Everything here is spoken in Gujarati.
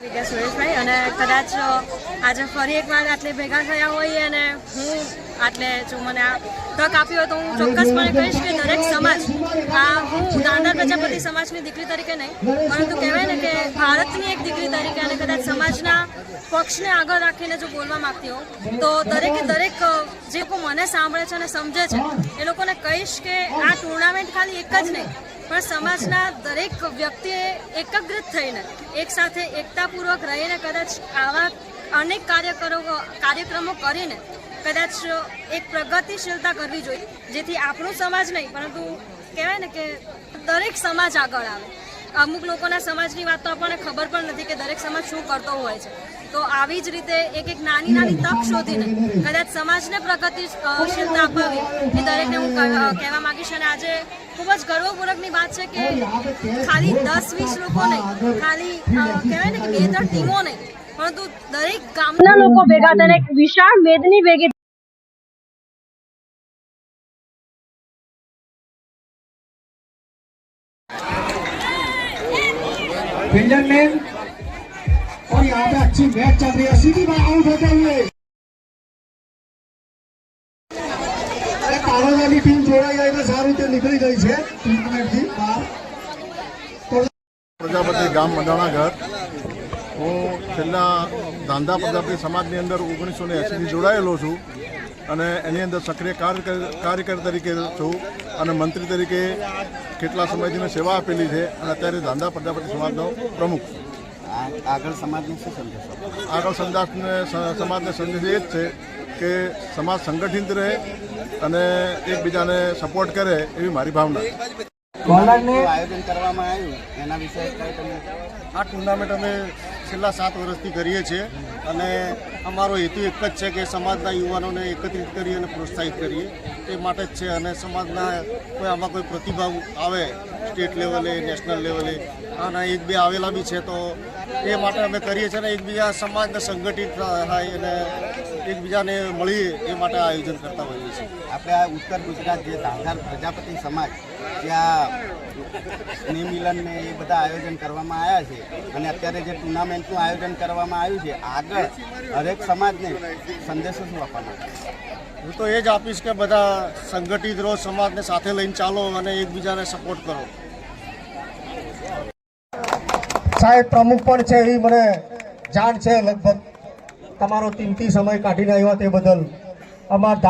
કે સુરેશભાઈ અને કદાચ આજે ફરી એકવાર આટલે ભેગા થયા હોઈએ અને હું આટલે જો મને આ તક આપી હોય તો હું ચોક્કસપણે કહીશ કે દરેક સમાજ, આ હું દાંડર પ્રજાપતિ સમાજની દીકરી તરીકે નહીં, પરંતુ કહેવાય ને કે ભારતની એક દીકરી તરીકે અને કદાચ સમાજના પક્ષને આગળ રાખીને જો બોલવા માગતી હોઉં, તો દરેકે દરેક જે લોકો મને સાંભળે છે અને સમજે છે, એ લોકોને કહીશ કે આ ટુર્નામેન્ટ ખાલી એક જ નહીં, પણ સમાજના દરેક વ્યક્તિએ એકત્રિત થઈને, એક સાથે એકતાપૂર્વક રહીને કદાચ આવા અનેક કાર્યકરો કાર્યક્રમો કરીને કદાચ એક પ્રગતિશીલતા કરવી જોઈએ, જેથી આપણું સમાજ નહીં, પરંતુ કહેવાય ને કે દરેક સમાજ આગળ આવે. અમુક લોકોના સમાજની વાત તો આપણને ખબર પણ નથી કે દરેક સમાજ શું કરતો હોય છે. તો આવી જ રીતે એક એક નાની નાની તક શોધીને કદાચ સમાજને પ્રગતિશીલતા અપાવી, એ દરેકને હું કહેવા માંગીશ. અને આજે ખૂબ જ ગર્વપૂર્વકની વાત છે કે ખાલી દસ વીસ લોકો નહીં, ખાલી કહેવાય ને કે બે ત્રણ ટીમો નહીં દરેક ગામના લોકો ભેગા થઈને એક વિશાળ મેદની ભેગી विंजन मैन और यहाँ पे अच्छी मैच चल रही है सीधी बात आउट होते हुए અરે તારોજાની ટીમ જોડાઈ જાય તો સારું તે નીકળી ગઈ છે ટુર્નામેન્ટથી બહાર પ્રજાપતિ ગામ મંડાણા ઘર હું છેલ્લા દાંધા પ્રજાપતિ સમાજની અંદર ઓગણીસો ને એંસીથી જોડાયેલો છું અને એની અંદર સક્રિય કાર્યકર કાર્યકર તરીકે છું અને મંત્રી તરીકે કેટલા સમયથી મેં સેવા આપેલી છે અને અત્યારે દાંધા પ્રજાપતિ સમાજનો પ્રમુખ છું. આગળ સમાજને શું સંદેશો આગળ સમાજને સમાજને સંદેશ એ જ છે કે સમાજ સંગઠિત રહે અને એકબીજાને સપોર્ટ કરે એવી મારી ભાવના આયોજન કરવામાં આવ્યું એના વિશે આ ટુર્નામેન્ટ અમે છેલ્લા સાત વર્ષથી કરીએ છીએ અને અમારો હેતુ એક જ છે કે સમાજના યુવાનોને એકત્રિત કરી અને પ્રોત્સાહિત કરીએ. તે માટે જ છે અને સમાજના કોઈ આમાં કોઈ પ્રતિભાવ આવે, સ્ટેટ લેવલે, નેશનલ લેવલે, અને એક બે આવેલા બી છે તો એ માટે અમે કરીએ છીએ અને એકબીજા સમાજને સંગઠિત થાય અને એકબીજાને મળીએ એ માટે આયોજન કરતા હોઈએ છીએ. આપણે આ ઉત્તર ગુજરાત જે ધારધાર પ્રજાપતિ સમાજ ત્યાં મિલન ને એ બધા આયોજન કરવામાં આવ્યા છે અને અત્યારે જે ટુર્નામેન્ટનું આયોજન કરવામાં આવ્યું છે, આગળ હરેક સમાજને સંદેશો શું આપવાનો? હું તો એ જ આપીશ કે બધા સંગઠિત રહો સમાજને સાથે લઈને ચાલો અને એકબીજાને સપોર્ટ કરો. સાહેબ પ્રમુખ પણ છે એ મને જાણ છે. લગભગ તમારો કિંમતી સમય કાઢીને આવ્યા તે બદલ. અમારા